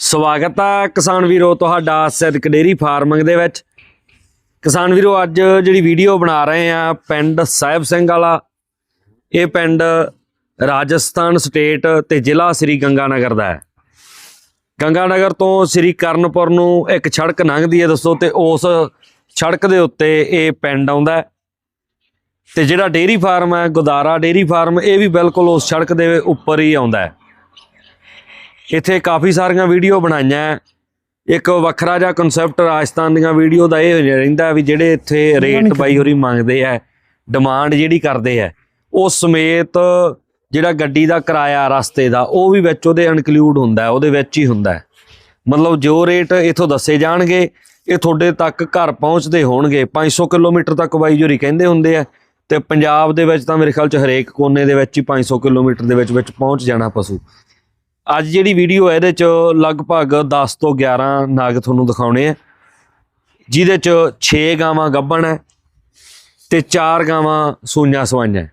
ਸਵਾਗਤ ਹੈ ਕਿਸਾਨ ਵੀਰੋ ਤੁਹਾਡਾ ਸਿੱਧਕ ਡੇਰੀ ਫਾਰਮਿੰਗ ਦੇ ਵਿੱਚ। ਕਿਸਾਨ ਵੀਰੋ, ਅੱਜ ਜਿਹੜੀ ਵੀਡੀਓ ਬਣਾ ਰਹੇ ਆ, ਪਿੰਡ ਸਾਹਿਬ ਸਿੰਘ ਵਾਲਾ। ਇਹ ਪਿੰਡ ਰਾਜਸਥਾਨ ਸਟੇਟ ਤੇ ਜ਼ਿਲ੍ਹਾ ਸ੍ਰੀ ਗੰਗਾਨਗਰ ਦਾ ਹੈ। ਗੰਗਾਨਗਰ ਤੋਂ ਸ੍ਰੀ ਕਰਨਪੁਰ ਨੂੰ ਇੱਕ ਸੜਕ ਲੰਘਦੀ ਹੈ ਦੋਸਤੋ ਤੇ ਉਸ ਸੜਕ ਦੇ ਉੱਤੇ ਇਹ ਪਿੰਡ ਆਉਂਦਾ ਹੈ। ਤੇ ਜਿਹੜਾ ਡੇਰੀ ਫਾਰਮ ਹੈ, ਗੁਦਾਰਾ ਡੇਰੀ ਫਾਰਮ, ਇਹ ਵੀ ਬਿਲਕੁਲ ਉਸ ਸੜਕ ਦੇ ਉੱਪਰ ਹੀ ਆਉਂਦਾ ਹੈ। ਇੱਥੇ ਕਾਫੀ ਸਾਰੀਆਂ ਵੀਡੀਓ ਬਣਾਈਆਂ। ਇੱਕ ਵੱਖਰਾ ਜਿਹਾ ਕਨਸੈਪਟ ਰਾਜਸਥਾਨ ਦੀਆਂ ਵੀਡੀਓ ਦਾ ਇਹ ਰਹਿੰਦਾ ਵੀ ਜਿਹੜੇ ਇੱਥੇ ਰੇਟ ਬਾਈ ਹੋਰੀ ਮੰਗਦੇ ਆ ਡਿਮਾਂਡ ਜਿਹੜੀ ਕਰਦੇ ਆ ਉਹ ਸਮੇਤ ਜਿਹੜਾ ਗੱਡੀ ਦਾ ਕਿਰਾਇਆ ਰਸਤੇ ਦਾ ਉਹ ਵੀ ਵਿੱਚ ਉਹਦੇ ਇਨਕਲੂਡ ਹੁੰਦਾ ਉਹਦੇ ਵਿੱਚ ਹੀ ਹੁੰਦਾ। ਮਤਲਬ ਜੋ ਰੇਟ ਇਥੋਂ ਦੱਸੇ ਜਾਣਗੇ ਇਹ ਤੁਹਾਡੇ ਤੱਕ ਘਰ ਪਹੁੰਚਦੇ ਹੋਣਗੇ 500 ਕਿਲੋਮੀਟਰ ਤੱਕ ਬਾਈ ਜੋਰੀ ਕਹਿੰਦੇ ਹੁੰਦੇ ਆ ਤੇ ਪੰਜਾਬ ਦੇ ਵਿੱਚ ਤਾਂ ਮੇਰੇ ਖਿਆਲ ਚ ਹਰੇਕ ਕੋਨੇ ਦੇ ਵਿੱਚ ਹੀ 500 ਕਿਲੋਮੀਟਰ ਦੇ ਵਿੱਚ ਵਿੱਚ ਪਹੁੰਚ ਜਾਣਾ ਪਸ਼ੂ ਅੱਜ ਜਿਹੜੀ ਵੀਡੀਓ ਹੈ ਇਹਦੇ ਚ ਲਗਭਗ 10 ਤੋਂ 11 ਨਾਗ ਤੁਹਾਨੂੰ ਦਿਖਾਉਣੇ ਆ। ਜਿਹਦੇ ਚ 6 ਗਾਵਾਂ ਗੱਭਣ ਹੈ ਤੇ 4 ਗਾਵਾਂ ਸੂਈਆਂ ਸਵਾਈਆਂ ਹੈ।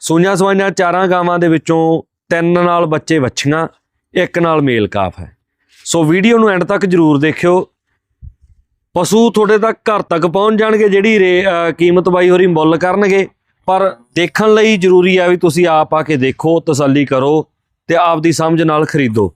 ਸੂਈਆਂ ਸਵਾਈਆਂ ਚਾਰਾਂ ਗਾਵਾਂ ਦੇ ਵਿੱਚੋਂ ਤਿੰਨ ਨਾਲ ਬੱਚੇ ਵੱਛੀਆਂ, ਇੱਕ ਨਾਲ ਮੇਲ ਕਾਫ ਹੈ। ਸੋ ਵੀਡੀਓ ਨੂੰ ਐਂਡ ਤੱਕ ਜਰੂਰ ਦੇਖਿਓ। ਪਸ਼ੂ ਤੁਹਾਡੇ ਤੱਕ ਘਰ ਤੱਕ ਪਹੁੰਚ ਜਾਣਗੇ, ਜਿਹੜੀ ਰੇ- ਕੀਮਤ ਬਾਈ ਹੋਰੀ ਮੁੱਲ ਕਰਨਗੇ, ਪਰ ਦੇਖਣ ਲਈ ਜ਼ਰੂਰੀ ਆ ਵੀ ਤੁਸੀਂ ਆਪ ਆ ਕੇ ਦੇਖੋ, ਤਸੱਲੀ ਕਰੋ। ਤੇ ਆਪ ਦੀ ਸਮਝ ਨਾਲ ਖਰੀਦੋ।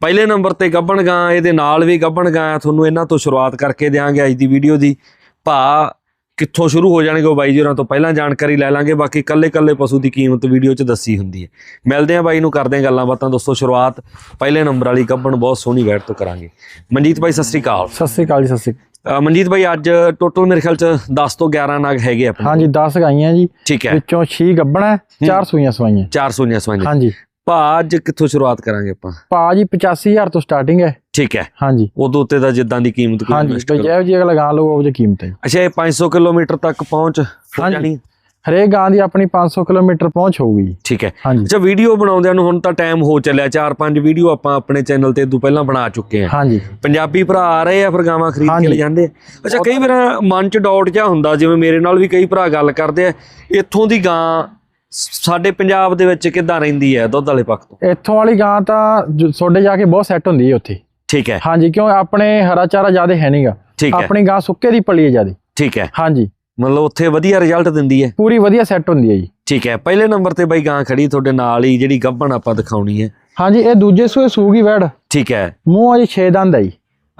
ਪਹਿਲੇ ਨੰਬਰ ਤੇ ਗੱਬਣ ਗਾਂ ਇਹਦੇ ਨਾਲ ਵੀ ਗੱਬਣ ਗਾਂ ਤੁਹਾਨੂੰ ਇਹਨਾਂ ਤੋਂ ਸ਼ੁਰੂਆਤ ਕਰਕੇ ਦਿਆਂਗੇ ਅੱਜ ਦੀ ਵੀਡੀਓ ਦੀ। ਭਾ ਕਿੱਥੋਂ ਸ਼ੁਰੂ ਹੋ ਜਾਣਗੇ ਉਹ ਬਾਈ ਜੀ ਹੋਰਾਂ ਤੋਂ ਪਹਿਲਾਂ ਜਾਣਕਾਰੀ ਲੈ ਲਾਂਗੇ। ਬਾਕੀ ਕੱਲੇ ਕੱਲੇ ਪਸ਼ੂ ਦੀ ਕੀਮਤ ਵੀਡੀਓ 'ਚ ਦੱਸੀ ਹੁੰਦੀ ਹੈ। ਮਿਲਦੇ ਆ ਬਾਈ ਨੂੰ ਕਰਦੇ ਆ ਗੱਲਾਂ ਬਾਤਾਂ। ਦੋਸਤੋ ਸ਼ੁਰੂਆਤ ਪਹਿਲੇ ਨੰਬਰ ਵਾਲੀ ਗੱਬਣ ਬਹੁਤ ਸੋਹਣੀ ਵੈਟ ਤੋਂ ਕਰਾਂਗੇ। ਮਨਜੀਤ ਬਾਈ ਸਤਿ ਸ੍ਰੀ ਅਕਾਲ। ਸਤਿ ਸ੍ਰੀ ਅਕਾਲ ਜੀ ਸਤਿ ਸ੍ਰੀ ਮਨਜੀਤ ਭਾਈ ਅੱਜ ਟੋਟਲ ਮੇਰੇ ਖਿਆਲ ਚ 10 ਤੋਂ 11 ਨਗ ਹੈਗੇ ਆਪਣੇ ਹਾਂਜੀ 10 ਗਾਈਆਂ ਜੀ। ਠੀਕ ਹੈ। ਵਿੱਚੋਂ 6 ਗੱਬਣਾ ਚਾਰ ਸੂਈਆਂ ਸਵਾਈਆਂ। 400 ਨੀਆਂ ਸਵਾਈਆਂ। ਹਾਂਜੀ। ਭਾ ਅੱਜ ਕਿੱਥੋਂ ਸ਼ੁਰੂਆਤ ਕਰਾਂਗੇ ਆਪਾਂ? ਪਾ ਜੀ 85000 ਤੋਂ ਸਟਾਰਟਿੰਗ ਹੈ। ਠੀਕ ਹੈ। ਹਾਂਜੀ। ਉਦੋਂ ਉੱਤੇ ਦਾ ਜਿੱਦਾਂ ਦੀ ਕੀਮਤ ਕੋਈ ਹਾਂਜੀ invest ਤੇ ਕਰੋ। ਜਿਹੋ ਜੀ ਲਗਾ ਲਓ ਉਹ ਜੀ ਕੀਮਤ ਹੈ। ਅੱਛਾ ਇਹ 500 ਕਿਲੋਮੀਟਰ ਤੱਕ ਪਹੁੰਚ ਹੋ ਹਾਂਜੀ। ਜਾਣੀ? ਹਰੇਕ ਗਾਂ ਦੀ ਆਪਣੀ 500 ਕਿਲੋਮੀਟਰ ਪਹੁੰਚ ਹੋਊਗੀ ਜੀ। ਠੀਕ ਹੈ। ਹਾਂਜੀ। ਅੱਛਾ ਵੀਡੀਓ ਬਣਾਉਂਦਿਆਂ ਨੂੰ ਹੁਣ ਤਾਂ ਟਾਈਮ ਹੋ ਚੱਲਿਆ। ਚਾਰ ਪੰਜ ਵੀਡੀਓ ਆਪਾਂ ਆਪਣੇ ਚੈਨਲ ਤੇ ਤੋਂ ਪਹਿਲਾਂ ਬਣਾ ਚੁੱਕੇ ਹਾਂ। ਹਾਂਜੀ। ਪੰਜਾਬੀ ਭਰਾ ਆ ਰਹੇ ਆ ਫਿਰ ਗਾਵਾਂ ਖਰੀਦ ਕੇ ਹਾਂਜੀ। ਲੈ ਜਾਂਦੇ। ਆ ਅੱਛਾ ਕਈ ਵਾਰ ਮਨ ਚ ਡਾਊਟ ਜਿਹਾ ਹੁੰਦਾ ਜਿਵੇਂ ਮੇਰੇ ਨਾਲ ਵੀ ਕਈ ਭਰਾ ਗੱਲ ਕਰਦੇ ਆ। ਇੱਥੋਂ ਦੀ ਗਾਂ ਸਾਡੇ ਪੰਜਾਬ ਦੇ ਵਿੱਚ ਕਿੱਦਾਂ ਰਹਿੰਦੀ ਹੈ ਦੁੱਧ ਵਾਲੇ ਪੱਖ ਤੋਂ? ਇੱਥੋਂ ਵਾਲੀ ਗਾਂ ਤਾਂ ਜੋ ਤੁਹਾਡੇ ਜਾ ਕੇ ਬਹੁਤ ਸੈੱਟ ਹੁੰਦੀ ਹੈ ਉੱਥੇ। ਠੀਕ ਹੈ। ਹਾਂਜੀ ਕਿਉਂ ਆਪਣੇ ਹਰਾ ਚਾਰਾ ਜ਼ਿਆਦਾ ਹੈ ਨਹੀਂਗਾ ਆਪਣੀ ਗਾਂ ਸੁੱਕੇ ਦੀ ਪਲੀ ਹੈ ਜ਼ਿਆਦਾ। ਠੀਕ ਹੈ। ਹਾਂਜੀ। ਮਤਲਬ ਉੱਥੇ ਵਧੀਆ ਰਿਜ਼ਲਟ ਦਿੰਦੀ ਹੈ। ਪੂਰੀ ਵਧੀਆ ਸੈੱਟ ਹੁੰਦੀ ਹੈ ਜੀ। ਠੀਕ ਹੈ। ਪਹਿਲੇ ਨੰਬਰ ਤੇ ਬਾਈ ਗਾਂ ਖੜੀ ਤੁਹਾਡੇ ਨਾਲ ਹੀ ਜਿਹੜੀ ਗੱਭਣ ਆਪਾਂ ਦਿਖਾਉਣੀ ਹੈ। ਹਾਂਜੀ ਇਹ ਦੂਜੇ ਸੂਏ ਸੂਗੀ ਵੈੜ। ਠੀਕ ਹੈ। ਮੂੰਹ ਅਜੇ 6 ਦੰਦ ਹੈ ਜੀ।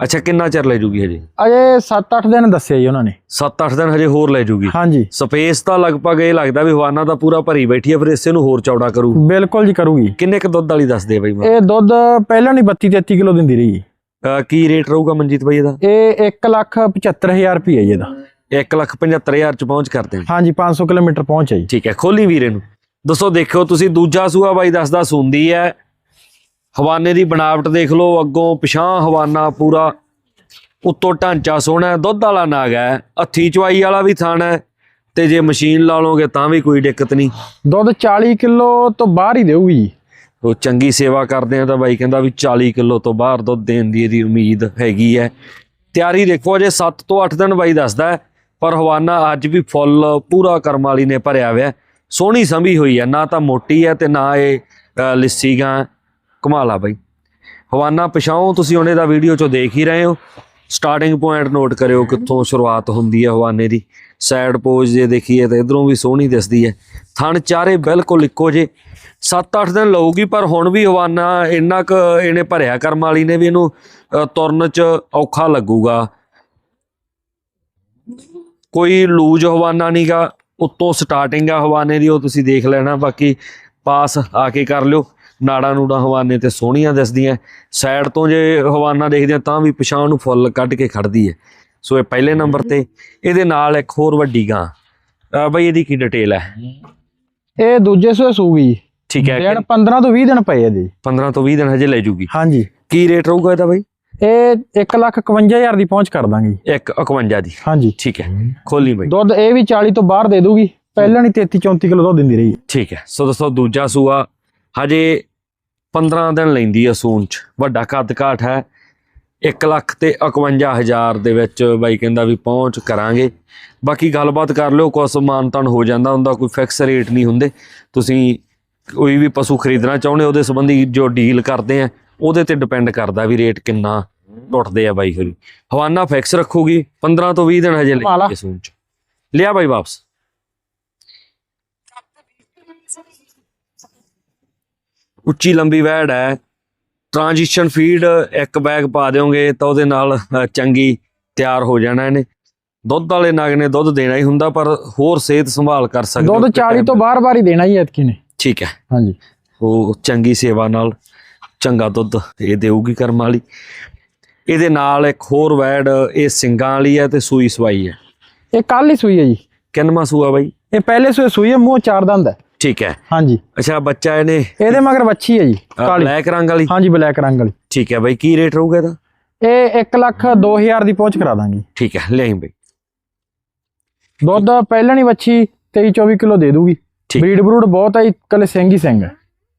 ਅੱਛਾ ਕਿੰਨਾ ਚਿਰ ਲੈ ਜੂਗੀ ਹਜੇ? ਅਜੇ 7-8 ਦਿਨ ਦੱਸਿਆ ਜੀ ਉਹਨਾਂ ਨੇ। 7-8 ਦਿਨ ਹਜੇ ਹੋਰ ਲੈ ਜੂਗੀ? ਹਾਂਜੀ। ਸਪੇਸ ਤਾਂ ਲਗਭਗ ਇਹ ਲੱਗਦਾ ਵੀ ਹਵਾਨਾ ਤਾਂ ਪੂਰਾ ਭਰੀ ਬੈਠੀ ਹੈ ਫਿਰ ਇਸੇ ਨੂੰ ਹੋਰ ਚੌੜਾ ਕਰੂ। ਬਿਲਕੁਲ ਜੀ ਕਰੂਗੀ। ਕਿੰਨੇ ਕ ਦੁੱਧ ਵਾਲੀ ਦੱਸਦੇ ਬਾਈ ਇਹ ਦੁੱਧ ਪਹਿਲਾਂ ਨਹੀਂ 32 33 ਕਿਲੋ ਦਿੰਦੀ ਰਹੀ ਕੀ ਰੇਟ ਰਹੂਗਾ ਮਨਜੀਤ ਬਾਈ ਇਹਦਾ? ਇਹ 1 ਲੱਖ 75000 ਰੁਪਏ ਜੀ ਇਹਦਾ। 175000 ਚ ਪਹੁੰਚ ਕਰਦੇ ਹਾਂ ਹਾਂਜੀ 500 ਕਿਲੋਮੀਟਰ ਪਹੁੰਚ ਹੈ ਜੀ। ਠੀਕ ਹੈ ਖੋਲੀ ਵੀਰੇ ਨੂੰ। ਦੋਸਤੋ ਦੇਖਿਓ ਤੁਸੀਂ ਦੂਜਾ ਸੂਆ ਬਾਈ ਦੱਸਦਾ ਸੁੰਦੀ ਹੈ। ਹਵਾਨੇ ਦੀ ਬਣਾਵਟ ਦੇਖ ਲਓ ਅੱਗੋਂ ਪਿਛਾਂ ਹਵਾਨਾ ਪੂਰਾ ਉੱਤੋਂ ਢਾਂਚਾ ਸੋਹਣਾ ਦੁੱਧ ਵਾਲਾ ਨਾਗ ਹੈ ਹੱਥੀ ਚਵਾਈ ਵਾਲਾ ਵੀ ਥਾਣਾ ਹੈ ਤੇ ਜੇ ਮਸ਼ੀਨ ਲਾ ਲਓਗੇ ਤਾਂ ਵੀ ਕੋਈ ਦਿੱਕਤ ਨਹੀਂ। ਦੁੱਧ 40 ਕਿਲੋ ਤੋਂ ਬਾਹਰ ਹੀ ਦੇਊਗੀ। ਜੀ ਉਹ ਚੰਗੀ ਸੇਵਾ ਕਰਦੇ ਆ ਤਾਂ ਬਾਈ ਕਹਿੰਦਾ ਵੀ 40 ਕਿਲੋ ਤੋਂ ਬਾਹਰ ਦੁੱਧ ਦੇਣ ਦੀ ਇਹਦੀ ਉਮੀਦ ਹੈਗੀ ਹੈ। ਤਿਆਰੀ ਦੇਖੋ ਅਜੇ 7 ਤੋਂ 8 ਦਿਨ ਬਾਈ ਦੱਸਦਾ ਪਰ ਹਵਾਨਾ ਅੱਜ ਵੀ ਫੁੱਲ ਪੂਰਾ ਕਰਮ ਵਾਲੀ ਨੇ ਭਰਿਆ ਹੋਇਆ। ਸੋਹਣੀ ਸੰਭੀ ਹੋਈ ਹੈ ਨਾ ਤਾਂ ਮੋਟੀ ਹੈ ਤੇ ਨਾ ਇਹ ਲਿੱਸੀ ਗਾਂ ਕਮਾਲਾ ਬਾਈ। ਹਵਾਨਾ ਪਛਾਓ ਤੁਸੀਂ ਉਹਨੇ ਦਾ ਵੀਡੀਓ ਚੋਂ ਦੇਖ ਹੀ ਰਹੇ ਹੋ। ਸਟਾਰਟਿੰਗ ਪੁਆਇੰਟ ਨੋਟ ਕਰਿਓ ਕਿੱਥੋਂ ਸ਼ੁਰੂਆਤ ਹੁੰਦੀ ਹੈ ਹਵਾਨੇ ਦੀ। ਸਾਈਡ ਪੋਜ ਜੇ ਦੇਖੀਏ ਤਾਂ ਇਧਰੋਂ ਵੀ ਸੋਹਣੀ ਦਿਸਦੀ ਹੈ। ਥਣ ਚਾਰੇ ਬਿਲਕੁਲ ਇੱਕੋ ਜੇ 7-8 ਦਿਨ ਲਊਗੀ, ਪਰ ਹੁਣ ਵੀ ਹਵਾਨਾ ਇੰਨਾ ਕੁ ਇਹਨੇ ਭਰਿਆ ਕਰਮ ਵਾਲੀ ਨੇ ਵੀ ਇਹਨੂੰ ਤੁਰਨ ਚ ਔਖਾ ਲੱਗੂਗਾ। ਕੋਈ ਲੂਜ ਹਵਾਨਾ ਨਹੀਂਗਾ ਉੱਤੋਂ ਸਟਾਰਟਿੰਗ ਆ ਹਵਾਨੇ ਦੀ, ਉਹ ਤੁਸੀਂ ਦੇਖ ਲੈਣਾ। ਬਾਕੀ ਪਾਸ ਆ ਕੇ ਕਰ ਲਿਓ। ਨਾੜਾ ਨੂੜਾ ਹਵਾਨੇ ਤੇ ਸੋਹਣੀਆਂ ਦਿਸਦੀਆਂ। ਸਾਈਡ ਤੋਂ ਜੇ ਹਵਾਨਾ ਦੇਖਦੇ ਆ ਤਾਂ ਵੀ ਪਛਾਣ ਨੂੰ ਫੁੱਲ ਕੱਢ ਕੇ ਖੜਦੀ ਹੈ ਸੋ ਇਹ ਪਹਿਲੇ ਨੰਬਰ ਤੇ ਇਹਦੇ ਨਾਲ ਇੱਕ ਹੋਰ ਵੱਡੀ ਗਾਂ। ਬਈ ਇਹਦੀ ਕੀ ਡਿਟੇਲ ਹੈ ਇਹ ਦੂਜੇ ਸੂਏ ਸੂਗੀ। ਠੀਕ ਹੈ। ਦਿਨ 15 ਤੋਂ 20 ਦਿਨ ਪਏ ਇਹਦੇ। 15 ਤੋਂ 20 ਦਿਨ ਹਜੇ ਲੈ ਜੂਗੀ। ਹਾਂਜੀ। ਕੀ ਰੇਟ ਰਹੂਗਾ ਇਹਦਾ ਬਾਈ? ਇਹ 1 ਲੱਖ 51000 ਦੀ ਪਹੁੰਚ ਕਰ ਦਾਂਗੇ। ਜੀ। 151 ਦੀ। ਹਾਂਜੀ। ਠੀਕ ਹੈ। ਖੋਲੀ ਬਾਈ। ਦੁੱਧ ਇਹ ਵੀ 40 ਤੋਂ ਬਾਹਰ ਦੇ ਦੂਗੀ। ਪਹਿਲਾਂ ਨਹੀਂ 33 34 ਕਿਲੋ ਦੁੱਧ ਦਿੰਦੀ ਰਹੀ। ਠੀਕ ਹੈ। ਸੋ ਦੋਸਤੋ ਦੂਜਾ ਸੂਆ। ਹਜੇ 15 ਦਿਨ ਲੈਂਦੀ ਹੈ ਸੂਨ ਚ। ਵੱਡਾ ਕੱਦ ਕਾਠ ਹੈ। 1 ਲੱਖ ਤੇ 51000 ਦੇ ਵਿੱਚ ਬਾਈ ਕਹਿੰਦਾ ਵੀ ਪਹੁੰਚ ਕਰਾਂਗੇ। ਬਾਕੀ ਗੱਲਬਾਤ ਕਰ ਲਿਓ ਕੁਛ ਮਾਨਤਨ ਹੋ ਜਾਂਦਾ ਹੁੰਦਾ ਕੋਈ ਫਿਕਸ ਰੇਟ ਨਹੀਂ ਹੁੰਦੇ। ਤੁਸੀਂ ਕੋਈ ਵੀ ਪਸ਼ੂ ਖਰੀਦਣਾ ਚਾਹੁੰਦੇ ਉਹਦੇ ਸੰਬੰਧੀ ਜੋ ਡੀਲ ਕਰਦੇ ਆ ਉਹਦੇ ਤੇ ਡਿਪੈਂਡ ਕਰਦਾ ਵੀ ਰੇਟ ਕਿੰਨਾ ਟੁੱਟਦੇ ਆ ਬਾਈ ਹੋਰੀ। ਹਵਾਨਾ ਫਿਕਸ ਰੱਖੂਗੀ 15 ਤੋਂ 20 ਦਿਨ ਹਜੇ ਵਾਲਾ। ਲੈ ਸੂਨ ਚ। ਲਿਆ ਬਾਈ ਵਾਪਸ। ਉੱਚੀ ਲੰਬੀ ਵੈੜ ਹੈ। ਟ੍ਰਾਂਜੀਸ਼ਨ ਫੀਡ ਇੱਕ ਬੈਗ ਪਾ ਦਿਓਗੇ ਤਾਂ ਉਹਦੇ ਨਾਲ ਚੰਗੀ ਤਿਆਰ ਹੋ ਜਾਣਾ ਇਹਨੇ। ਦੁੱਧ ਵਾਲੇ ਨਗ ਨੇ ਦੁੱਧ ਦੇਣਾ ਹੀ ਹੁੰਦਾ ਪਰ ਹੋਰ ਸਿਹਤ ਸੰਭਾਲ ਕਰ ਸਕਦੇ ਹੋ ਦੁੱਧ ਕਿ 40 ਤੋਂ ਬਾਰ-ਬਾਰ ਹੀ ਦੇਣਾ ਜੀ ਐਤਕੀ ਨੇ। ਠੀਕ ਹੈ। ਹਾਂਜੀ। ਉਹ ਚੰਗੀ ਸੇਵਾ ਨਾਲ ਚੰਗਾ ਦੁੱਧ ਇਹ ਦੇਊਗੀ ਕਰਮ ਵਾਲੀ। ਇਹਦੇ ਨਾਲ ਇੱਕ ਹੋਰ ਵੈੜ ਇਹ ਸਿੰਗਾਂ ਵਾਲੀ ਹੈ ਤੇ ਸੂਈ ਸਵਾਈ ਹੈ। ਇਹ ਕੱਲ ਹੀ ਸੂਈ ਹੈ ਜੀ। ਕਿੰਨਵਾਂ ਸੂਆ ਬਾਈ? ਇਹ ਪਹਿਲੇ ਸੂਏ ਸੂਈ ਹੈ ਮੂੰਹ ਚਾਰ ਦੰਦ ਹੈ। ਠੀਕ ਹੈ। ਹਾਂਜੀ। ਅੱਛਾ ਬੱਚਾ ਇਹਨੇ ਇਹਦੇ ਮਗਰ ਵੱਛੀ ਹੈ ਜੀ ਕਾਲੀ। ਬਲੈਕ ਰੰਗ ਵਾਲੀ। ਹਾਂਜੀ ਬਲੈਕ ਰੰਗ ਵਾਲੀ। ਠੀਕ ਹੈ ਬਾਈ ਕੀ ਰੇਟ ਰਹੂਗਾ ਇਹਦਾ? ਇਹ 1 ਲੱਖ 2000 ਦੀ ਪਹੁੰਚ ਕਰਾ ਦਾਂਗੇ। ਠੀਕ ਹੈ ਲਿਆਈ ਬਾਈ। ਦੁੱਧ ਪਹਿਲਾਂ ਹੀ ਵੱਛੀ 23 24 ਕਿਲੋ ਦੇ ਦੂਗੀ। ਬਰੀਡ ਬਰੂਡ ਬਹੁਤ ਹੈ ਜੀ, ਇਕੱਲੇ ਸਿੰਘ ਹੀ ਸਿੰਘ ਹੈ।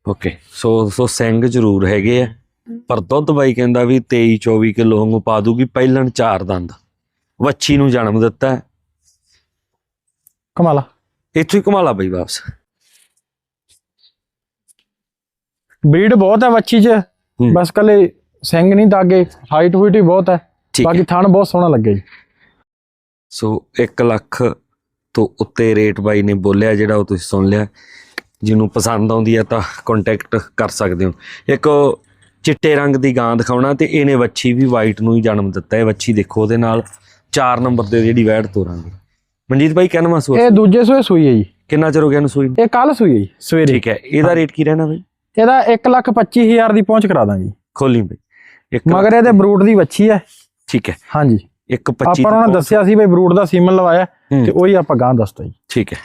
ਓਕੇ ਸੋ ਸੋ ਸਿੰਘ ਜ਼ਰੂਰ ਹੈਗੇ ਆ। ਪਰ ਦੁੱਧ ਬਾਈ ਕਹਿੰਦਾ ਵੀ 23 24 ਕਿਲੋ ਵਾਂਗੂ ਪਾ ਦੂਗੀ ਪਹਿਲਣ ਚਾਰ ਦੰਦ। ਵੱਛੀ ਨੂੰ ਜਨਮ ਦਿੱਤਾ। ਕਮਾਲਾ। ਇੱਥੋਂ ਹੀ ਕਮਾਲਾ ਬਾਈ ਵਾਪਸ। ਬਰੀਡ ਬਹੁਤ ਹੈ ਵੱਛੀ 'ਚ। ਬਸ ਕੱਲੇ ਸਿੰਘ ਨਹੀਂ ਦਾਗੇ। ਹਾਈਟ ਵੀ ਬਹੁਤ ਹੈ। ਬਾਕੀ ਥਣ ਬਹੁਤ ਸੋਹਣਾ ਲੱਗੇ ਜੀ। ਸੋ 1 ਲੱਖ ਤੋਂ ਉੱਤੇ ਰੇਟ ਬਾਈ ਨੇ ਬੋਲਿਆ ਜਿਹੜਾ ਉਹ ਤੁਸੀਂ ਸੁਣ ਲਿਆ। ਜਿਹਨੂੰ ਪਸੰਦ ਆਉਂਦੀ ਹੈ ਤਾਂ ਕੰਟੈਕਟ ਕਰ ਸਕਦੇ ਹੋ। ਇੱਕ ਚਿੱਟੇ ਰੰਗ ਦੀ ਗਾਂ ਦਿਖਾਉਣਾ ਤੇ ਇਹਨੇ ਵੱਛੀ ਵੀ ਵਾਈਟ ਨੂੰ ਹੀ ਜਨਮ ਦਿੱਤਾ। ਹੈ ਵੱਛੀ ਦੇਖੋ ਉਹਦੇ ਨਾਲ 4 ਨੰਬਰ ਤੇ ਜਿਹੜੀ ਵੈੜ ਤੋਰਾਂਗੇ। ਮਨਜੀਤ ਬਾਈ ਕਹਿਣਾ ਮਾਸੂ ਇਹ ਦੂਜੇ ਸੂਏ ਸੂਈ ਹੈ ਜੀ। ਕਿੰਨਾ ਚਿਰ ਹੋ ਗਿਆ ਇਹਨੂੰ ਸੂਈ ਨੂੰ? ਇਹ ਕੱਲ ਸੂਈ ਹੈ ਜੀ ਸਵੇਰੇ। ਠੀਕ ਹੈ। ਇਹਦਾ ਰੇਟ ਕੀ ਰਹਿਣਾ ਬਾਈ? ਇਹਦਾ 1 ਲੱਖ 25000 ਦੀ ਪਹੁੰਚ ਕਰਾ ਦਾਂਗੇ। ਜੀ। ਖੋਲੀ ਬਾਈ। ਇੱਕ ਮਗਰ ਇਹਦੇ ਬਰੂਡ ਦੀ ਵੱਛੀ ਹੈ। ਠੀਕ ਹੈ। ਹਾਂਜੀ। ਇੱਕ 25 ਆਪਾਂ ਉਹਨਾਂ ਨੇ ਦੱਸਿਆ ਸੀ ਬਈ ਬਰੂਡ ਦਾ ਸੀਮਨ ਲਵਾਇਆ। ਤੇ ਉਹੀ ਆਪਾਂ ਗਾਂ ਦੱਸਤਾ ਜੀ। ਠੀਕ ਹੈ।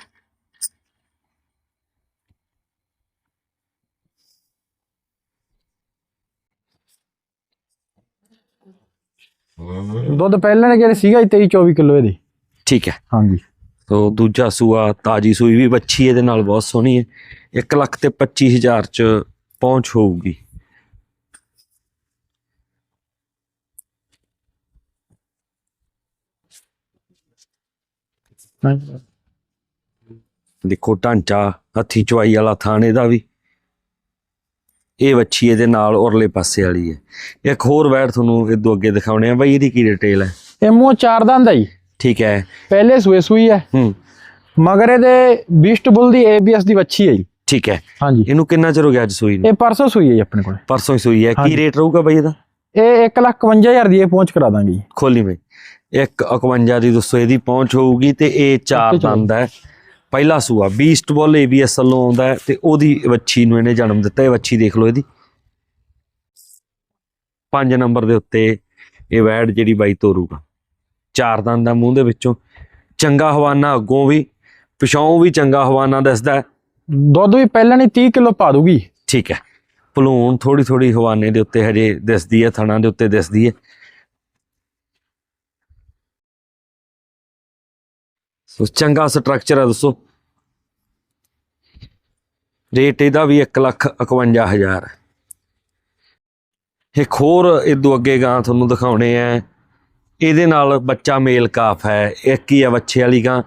ਦੁੱਧ ਪਹਿਲਾਂ ਨੇ ਜਿਹੜੇ ਸੀਗਾ ਜੀ 23 24 ਕਿਲੋ ਇਹਦੀ। ਠੀਕ ਹੈ। ਹਾਂਜੀ। ਤੋ ਦੂਜਾ ਸੂਆ ਤਾਜੀ ਸੂਈ ਵੀ ਬੱਚੀ ਇਹਦੇ ਨਾਲ ਬਹੁਤ ਸੋਹਣੀ ਹੈ। 1 ਲੱਖ ਤੇ 25000 ਚ ਪਹੁੰਚ ਹੋਊਗੀ। ਦੇਖੋ ਢਾਂਚਾ, ਹੱਥੀ ਚਵਾਈ ਵਾਲਾ ਥਾਣ ਇਹਦਾ ਵੀ। ਇਹ ਵੱਛੀ ਇਹਦੇ ਨਾਲ ਉਰਲੇ ਪਾਸੇ ਵਾਲੀ ਹੈ। ਇੱਕ ਹੋਰ ਵੈੜ ਤੁਹਾਨੂੰ ਇਹ ਦੋ ਅੱਗੇ ਦਿਖਾਉਣੇ ਆ, ਬਾਈ ਇਹਦੀ ਕੀ ਡਿਟੇਲ ਹੈ? ਇਹ ਮੂੰਹ ਚਾਰ ਦੰਦ ਹੈ ਜੀ। ਠੀਕ ਹੈ। ਪਹਿਲੇ ਸੂਏ ਸੂਈ ਹੈ। ਹੂੰ। ਮਗਰ ਇਹਦੇ ਬੀਸਟ ਬੁੱਲ ਦੀ ABS ਦੀ ਵੱਛੀ ਹੈ ਜੀ। ਠੀਕ ਹੈ। ਹਾਂਜੀ। ਇਹਨੂੰ ਕਿੰਨਾ ਚਿਰ ਹੋ ਗਿਆ ਅੱਜ ਸੂਈ ਨੂੰ? ਇਹ ਪਰਸੋਂ ਸੂਈ ਹੈ ਜੀ ਆਪਣੇ ਕੋਲ। ਪਰਸੋਂ ਹੀ ਸੂਈ ਹੈ। ਕੀ। ਰੇਟ ਰਹੂਗਾ ਬਾਈ ਇਹਦਾ? ਇਹ 1 ਲੱਖ 51000 ਦੀ ਇਹ ਪਹੁੰਚ ਕਰਾ ਦਾਂਗੇ ਜੀ। ਖੋਲੀ ਬਾਈ। ਇੱਕ 51 ਦੀ ਦੋਸਤੋ ਇਹਦੀ ਪਹੁੰਚ ਹੋਊਗੀ ਤੇ ਇਹ ਚਾਰ। ਦੰਦ ਹੈ। ਪਹਿਲਾ ਸੂਆ ਬੀਸਟ ਬਾਲ ਏਬੀਐਸ ਵੱਲੋਂ ਆਉਂਦਾ ਤੇ ਉਹਦੀ ਵੱਛੀ ਨੂੰ ਇਹਨੇ ਜਨਮ ਦਿੱਤਾ। ਇਹ ਵੱਛੀ ਦੇਖ ਲਓ ਇਹਦੀ। ਪੰਜ ਨੰਬਰ ਦੇ ਉੱਤੇ ਇਹ ਵੈੜ ਜਿਹੜੀ ਬਾਈ ਤੋਰੂਗਾ। ਚਾਰ ਦੰਦ ਦਾ ਮੂੰਹ ਦੇ ਵਿੱਚੋਂ। ਚੰਗਾ ਹਵਾਨਾ ਅੱਗੋਂ ਵੀ ਪਿਛੋਂ ਵੀ ਚੰਗਾ ਹਵਾਨਾ ਦੱਸਦਾ ਦੁੱਧ ਵੀ ਪਹਿਲਾਂ ਹੀ 30 ਕਿਲੋ ਪਾ ਦੂਗੀ। ਠੀਕ ਹੈ। ਭਲੂਣ ਥੋੜੀ ਥੋੜੀ ਹਵਾਨੇ ਦੇ ਉੱਤੇ ਹਜੇ ਦਿਸਦੀ ਹੈ ਥਣਾ ਦੇ ਉੱਤੇ ਦਿਸਦੀ ਹੈ। ਸੋ ਚੰਗਾ ਸਟਰਕਚਰ ਹੈ ਦੋਸਤੋ ਰੇਟ ਇਹਦਾ ਵੀ 1 ਲੱਖ 51000 ਹੈ ਇੱਕ ਹੋਰ ਇਦੋਂ ਅੱਗੇ ਗਾਂ ਤੁਹਾਨੂੰ ਦਿਖਾਉਣੇ ਆ। ਇਹਦੇ ਨਾਲ ਬੱਚਾ ਮੇਲ ਕਾਫ ਹੈ ਇੱਕ ਹੀ ਆ ਬੱਚੇ ਵਾਲੀ ਗਾਂ?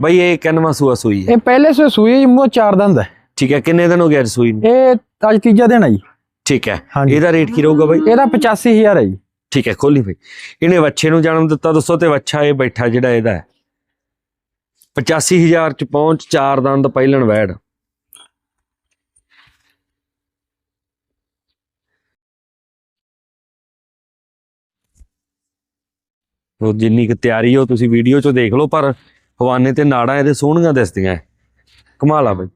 ਬਈ ਇਹ ਕਿੰਨਵਾਂ ਸੂਆ ਸੂਈ ਹੈ? ਇਹ ਪਹਿਲੇ ਸੂਏ ਸੂਈ ਹੈ ਜੀ ਮੂੰਹ ਚਾਰ ਦੰਦ ਹੈ। ਠੀਕ ਹੈ ਕਿੰਨੇ ਦਿਨ ਹੋ ਗਏ ਅੱਜ ਸੂਈ ਨੂੰ? ਇਹ ਅੱਜ ਤੀਜਾ ਦਿਨ ਹੈ ਜੀ। ਠੀਕ ਹੈ ਇਹਦਾ ਰੇਟ ਕੀ ਰਹੂਗਾ ਬਾਈ? ਇਹਦਾ 85000 ਹੈ ਜੀ। ਠੀਕ ਹੈ ਖੋਲੀ ਭਾਈ ਇਹਨੇ ਵੱਛੇ ਨੂੰ ਜਨਮ ਦਿੱਤਾ ਦੋਸਤੋ ਤੇ ਵੱਛਾ ਇਹ ਬੈਠਾ ਜਿਹੜਾ ਇਹਦਾ ਹੈ। 85000 ਚ ਪਹੁੰਚ ਚਾਰ ਦੰਦ ਪਹਿਲਣ ਵੈੜ। ਉਹ ਜਿੰਨੀ ਕੁ ਤਿਆਰੀ ਹੋ ਤੁਸੀਂ ਵੀਡੀਓ ਚ ਦੇਖ ਲਓ ਪਰ ਹਵਾਨੇ ਤੇ ਨਾੜਾਂ ਇਹਦੇ ਸੋਹਣੀਆਂ ਦਿਸਦੀਆਂ ਕਮਾਲ ਆ ਬਈ।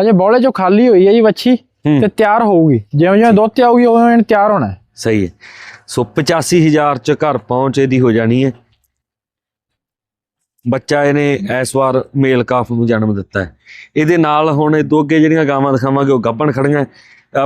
ਅਜੇ ਬੋਲੇ ਚੋਂ ਖਾਲੀ ਹੋਈ ਹੈ ਜੀ ਵੱਛੀ ਤੇ ਤਿਆਰ ਹੋਊਗੀ। ਜਿਵੇਂ ਜਿਵੇਂ ਦੁੱਧ ਆਊਗੀ ਉਵੇਂ ਉਵੇਂ ਤਿਆਰ ਹੋਣਾ ਹੈ ਸਹੀ ਹੈ ਸੋ 85000 ਚ ਘਰ ਪਹੁੰਚ ਇਹਦੀ ਹੋ ਜਾਣੀ ਹੈ ਬੱਚਾ ਇਹਨੇ ਇਸ ਵਾਰ ਮੇਲ ਕਾਫ ਨੂੰ ਜਨਮ ਦਿੱਤਾ ਹੈ ਇਹਦੇ ਨਾਲ ਹੁਣ ਇਹ ਦੋ ਅੱਗੇ ਜਿਹੜੀਆਂ ਗਾਵਾਂ ਦਿਖਾਵਾਂਗੇ ਉਹ ਗੱਭਣ ਖੜੀਆਂ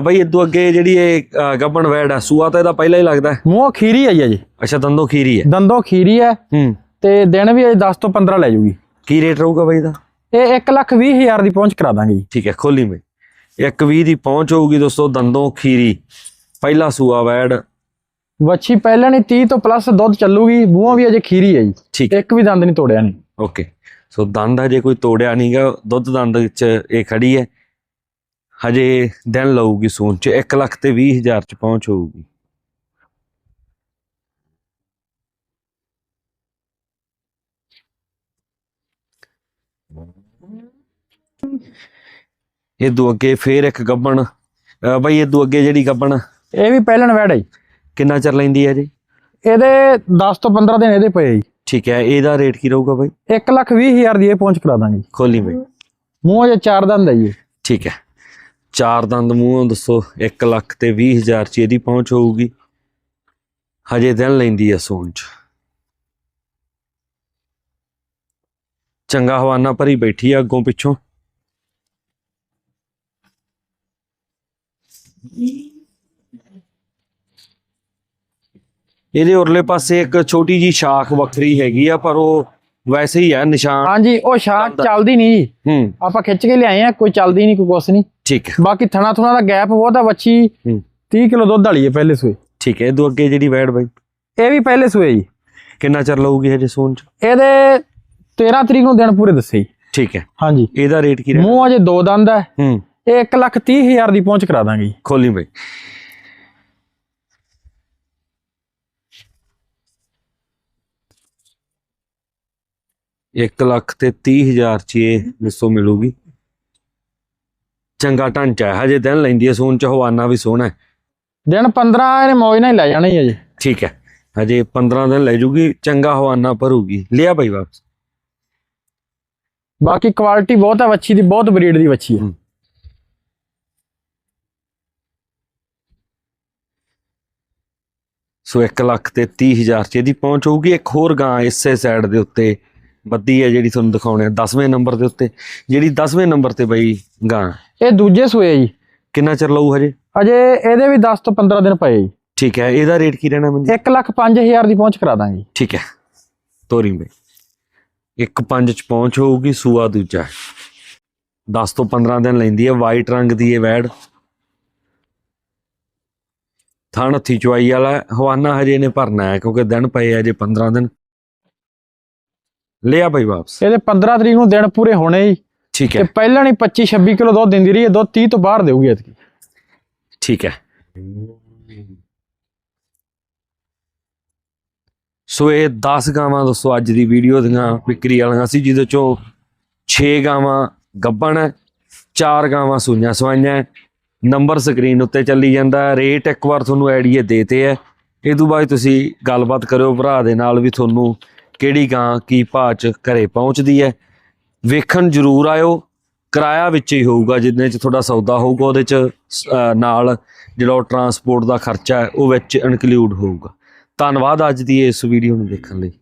ਬਈ ਇਹ ਦੋ ਅੱਗੇ ਜਿਹੜੀ ਇਹ ਅ, ਗੱਭਣ ਵੈੜ ਆ ਸੂਆ ਤਾਂ ਇਹਦਾ ਪਹਿਲਾਂ ਹੀ ਲੱਗਦਾ। ਮੂੰਹ ਖੀਰੀ ਹੈ ਜੀ। ਅਜੇ ਅੱਛਾ ਦੰਦੋ ਖੀਰੀ ਹੈ। ਦੰਦੋਂ ਖੀਰੀ ਹੈ ਹੂੰ। ਤੇ ਦਿਨ ਵੀ ਅਜੇ 10 ਤੋਂ 15 ਲੈ ਜੂਗੀ ਕੀ ਰੇਟ ਰਹੂਗਾ ਬਈ ਦਾ ਇਹ 1 ਲੱਖ 20000 ਦੀ ਪਹੁੰਚ ਕਰਾ ਦਾਂਗੇ ਜੀ। ਠੀਕ ਹੈ ਖੋਲੀ ਮੈਂ। ਇੱਕ 20 ਦੀ ਪਹੁੰਚ ਹੋਊਗੀ ਦੋਸਤੋ ਦੰਦੋ ਖੀਰੀ। ਪਹਿਲਾ ਸੂਆ ਵੈੜ। ਵੱਛੀ ਪਹਿਲਾਂ ਨਹੀਂ 30 ਤੋਂ ਪਲੱਸ ਦੁੱਧ ਚੱਲੂਗੀ ਮੂੰਹੋਂ ਵੀ ਅਜੇ ਖੀਰੀ ਹੈ ਜੀ। ਠੀਕ ਇੱਕ ਵੀ ਦੰਦ ਨਹੀਂ ਤੋੜਿਆ ਨਹੀਂ। ਓਕੇ। ਸੋ ਦੰਦ ਹਜੇ ਕੋਈ ਤੋੜਿਆ ਨਹੀਂਗਾ ਦੁੱਧ ਦੰਦ ਵਿੱਚ ਇਹ ਖੜੀ ਹੈ। ਹਜੇ ਦਿਨ ਲਊਗੀ ਸੂਣ ਚ 1 ਲੱਖ ਤੇ 20 ਹਜ਼ਾਰ ਚ ਪਹੁੰਚ ਹੋਊਗੀ। ਇਹ ਦੋ ਅੱਗੇ ਫੇਰ ਇੱਕ ਗੱਬਣ ਬਈ ਇਹ ਦੋ ਅੱਗੇ ਜਿਹੜੀ ਗੱਬਣ? ਇਹ ਵੀ ਪਹਿਲਣ ਵੈੜ ਹੈ ਜੀ। ਕਿੰਨਾ ਚਿਰ ਲੈਂਦੀ ਹੈ ਜੀ? ਇਹਦੇ 10 ਤੋਂ 15 ਦਿਨ ਇਹਦੇ ਪਏ ਜੀ। ਠੀਕ ਹੈ ਇਹਦਾ ਰੇਟ ਕੀ ਰਹੂਗਾ ਬਈ? 1 ਲੱਖ 20 ਹਜ਼ਾਰ ਦੀ ਇਹ ਪਹੁੰਚ ਕਰਾ ਦਾਂਗੇ ਜੀ। ਖੋਲੀ ਬਈ। ਮੂੰਹ ਅਜੇ ਚਾਰ ਦੰਦ ਹੈ ਜੀ। ਠੀਕ ਹੈ। ਚਾਰ ਦੰਦ ਮੂੰਹੋਂ ਦੱਸੋ 1 ਲੱਖ ਤੇ 20 ਹਜ਼ਾਰ ਚ ਇਹਦੀ ਪਹੁੰਚ ਹੋਊਗੀ। ਹਜੇ ਦਿਨ ਲੈਂਦੀ ਹੈ ਸੂਣ ਚ। ਚੰਗਾ ਹਵਾਨਾ ਭਰੀ ਬੈਠੀ ਆ ਅੱਗੋਂ ਪਿੱਛੋਂ। ਇਹਦੇ ਉਰਲੇ ਪਾਸੇ ਇੱਕ ਛੋਟੀ ਜੀ ਸ਼ਾਖ ਵੱਖਰੀ ਹੈਗੀ ਆ, ਪਰ ਉਹ ਵੈਸੇ ਹੀ ਆ ਨਿਸ਼ਾਨ ਹਾਂਜੀ ਉਹ ਦੰਦ। ਚੱਲਦੀ। ਨਹੀਂ ਜੀ। ਹੂੰ। ਆਪਾਂ ਖਿੱਚ ਕੇ ਲਿਆਏ ਆ ਕੋਈ ਚੱਲਦੀ ਨਹੀਂ ਕੋਈ ਕੁਛ ਨਹੀਂ। ਠੀਕ ਹੈ। ਬਾਕੀ ਥਣਾ ਥੁਣਾ ਦਾ ਗੈਪ ਬਹੁਤ ਆ ਵੱਛੀ ਹੂੰ। 30 ਕਿਲੋ ਦੁੱਧ ਵਾਲੀ ਹੈ ਪਹਿਲੇ ਸੂਏ। ਠੀਕ ਹੈ ਇਹ ਤੋਂ ਅੱਗੇ ਜਿਹੜੀ ਵੈੜ ਬਾਈ। ਇਹ ਵੀ ਪਹਿਲੇ ਸੂਏ ਜੀ। ਕਿੰਨਾ ਚਿਰ ਲਊਗੀ ਹਜੇ ਸੂਣ ਚ? ਇਹਦੇ 13 ਤਰੀਕ ਨੂੰ ਦਿਨ ਪੂਰੇ ਦੱਸੇ ਜੀ। ਠੀਕ ਹੈ। ਹਾਂਜੀ। ਇਹਦਾ ਰੇਟ ਕੀ ਰਹਿਣਾ ਮੂੰਹ ਅਜੇ ਦੋ ਦੰਦ ਹੈ। ਹੂੰ। ਇਹ 1 ਲੱਖ 30 ਹਜ਼ਾਰ ਦੀ ਪਹੁੰਚ ਕਰਾ ਦਾਂਗੇ ਜੀ। ਖੋਲੀ ਬਈ। ਇੱਕ ਲੱਖ ਤੇ 30 ਹਜ਼ਾਰ ਚ ਇਹ ਦੱਸੋ ਮਿਲੂਗੀ। ਚੰਗਾ ਢਾਂਚਾ ਹੈ ਹਜੇ ਦਿਨ ਲੈਂਦੀ ਹੈ ਸੂਨ ਚ ਹਵਾਨਾ ਵੀ ਸੋਹਣਾ ਹੈ। ਦਿਨ 15 ਇਹਨੇ ਮੌਜ ਨਾਲ ਹੀ ਲੈ ਜਾਣਾ ਹੀ ਅਜੇ ਠੀਕ ਹੈ ਹਜੇ 15 ਦਿਨ ਲੈ ਜੂਗੀ ਚੰਗਾ ਹਵਾਨਾ ਭਰੂਗੀ। ਲਿਆ ਬਈ ਵਾਪਸ। ਬਾਕੀ ਕੁਆਲਿਟੀ ਬਹੁਤ ਹੈ ਵੱਛੀ ਦੀ ਬਹੁਤ ਬਰੀਡ ਦੀ ਵੱਛੀ ਹੈ ਹੂੰ। ਸੋ 1 ਲੱਖ ਤੇ 30 ਹਜ਼ਾਰ ਚ ਇਹਦੀ ਪਹੁੰਚ ਹੋਊਗੀ ਇੱਕ ਹੋਰ ਗਾਂ ਇਸੇ ਸਾਈਡ ਦੇ ਉੱਤੇ। ਬੱਦੀ ਹੈ ਜਿਹੜੀ ਤੁਹਾਨੂੰ ਦਿਖਾਉਣੇ ਆ 10ਵੇਂ ਨੰਬਰ ਦੇ ਉੱਤੇ। ਜਿਹੜੀ 10ਵੇਂ ਨੰਬਰ ਤੇ ਬਈ ਗਾਂ। ਇਹ ਦੂਜੇ ਸੂਏ ਜੀ। ਕਿੰਨਾ ਚਿਰ ਲਊ ਹਜੇ? ਅਜੇ ਇਹਦੇ ਵੀ 10 ਤੋਂ 15 ਦਿਨ ਪਏ ਜੀ। ਠੀਕ ਹੈ ਇਹਦਾ ਰੇਟ ਕੀ ਰਹਿਣਾ ਮੰਜੀ? 1 ਲੱਖ 5 ਹਜ਼ਾਰ ਦੀ ਪਹੁੰਚ ਕਰਾ ਦਾਂਗੇ। ਠੀਕ ਹੈ ਤੋਰੀ ਬਈ। ਇੱਕ ਪੰਜ ਚ ਪਹੁੰਚ ਹੋਊਗੀ ਸੂਆ ਦੂਜਾ। 10 ਤੋਂ 15 ਦਿਨ ਲੈਂਦੀ ਹੈ ਵਾਈਟ ਰੰਗ ਦੀ ਇਹ ਵੈੜ। ਥਣ ਹੱਥੀ ਚੁਆਈ ਵਾਲਾ। ਹਵਾਨਾ ਹਜੇ ਨੇ ਭਰਨਾ ਹੈ ਕਿਉਂਕਿ ਦਿਨ ਪਏ ਆ ਜੇ 15 ਦਿਨ। ਲਿਆ ਬਈ ਵਾਪਸ। ਇਹਦੇ 15 ਤਰੀਕ ਨੂੰ ਦਿਨ ਪੂਰੇ ਹੋਣੇ ਜੀ। ਠੀਕ ਤੇ ਹੈ ਪਹਿਲਾਂ ਨਹੀਂ 25 26 ਕਿਲੋ ਦੁੱਧ ਦਿੰਦੀ ਰਹੀ ਹੈ ਦੁੱਧ 30 ਤੋਂ ਬਾਹਰ ਦੇਊਗੀ ਐਤਕੀ। ਠੀਕ ਹੈ। ਸੋ ਇਹ 10 ਗਾਵਾਂ ਦੋਸਤੋ ਅੱਜ ਦੀ ਵੀਡੀਓ ਦੀਆਂ ਵਿਕਰੀ ਵਾਲੀਆਂ ਸੀ ਜਿਹਦੇ ਚੋਂ 6 ਗਾਵਾਂ ਗੱਬਣ 4 ਗਾਵਾਂ ਸੂਈਆਂ ਸਵਾਈਆਂ। ਨੰਬਰ ਸਕਰੀਨ ਉੱਤੇ ਚੱਲੀ ਜਾਂਦਾ। ਰੇਟ ਇੱਕ ਵਾਰ ਤੁਹਾਨੂੰ ਆਈਡੀਆ ਦੇਤੇ ਹੈ। ਇਹ ਤੋਂ ਬਾਅਦ ਤੁਸੀਂ ਗੱਲਬਾਤ ਕਰਿਓ ਭਰਾ ਦੇ ਨਾਲ ਵੀ ਤੁਹਾਨੂੰ ਕਿਹੜੀ ਗਾਂ ਕੀ ਭਾਅ ਚ ਘਰੇ ਪਹੁੰਚਦੀ ਹੈ। ਵੇਖਣ ਜ਼ਰੂਰ ਆਇਓ। ਕਿਰਾਇਆ ਵਿੱਚ ਹੀ ਹੋਊਗਾ ਜਿੰਨੇ ਚ ਤੁਹਾਡਾ ਸੌਦਾ ਹੋਊਗਾ ਉਹਦੇ ਚ ਅਹ, ਨਾਲ ਜਿਹੜਾ ਉਹ ਟਰਾਂਸਪੋਰਟ ਦਾ ਖਰਚਾ ਹੈ ਉਹ ਵਿੱਚ ਇਨਕਲੂਡ ਹੋਊਗਾ। ਧੰਨਵਾਦ ਅੱਜ ਦੀ ਇਸ ਵੀਡੀਓ ਨੂੰ ਦੇਖਣ ਲਈ।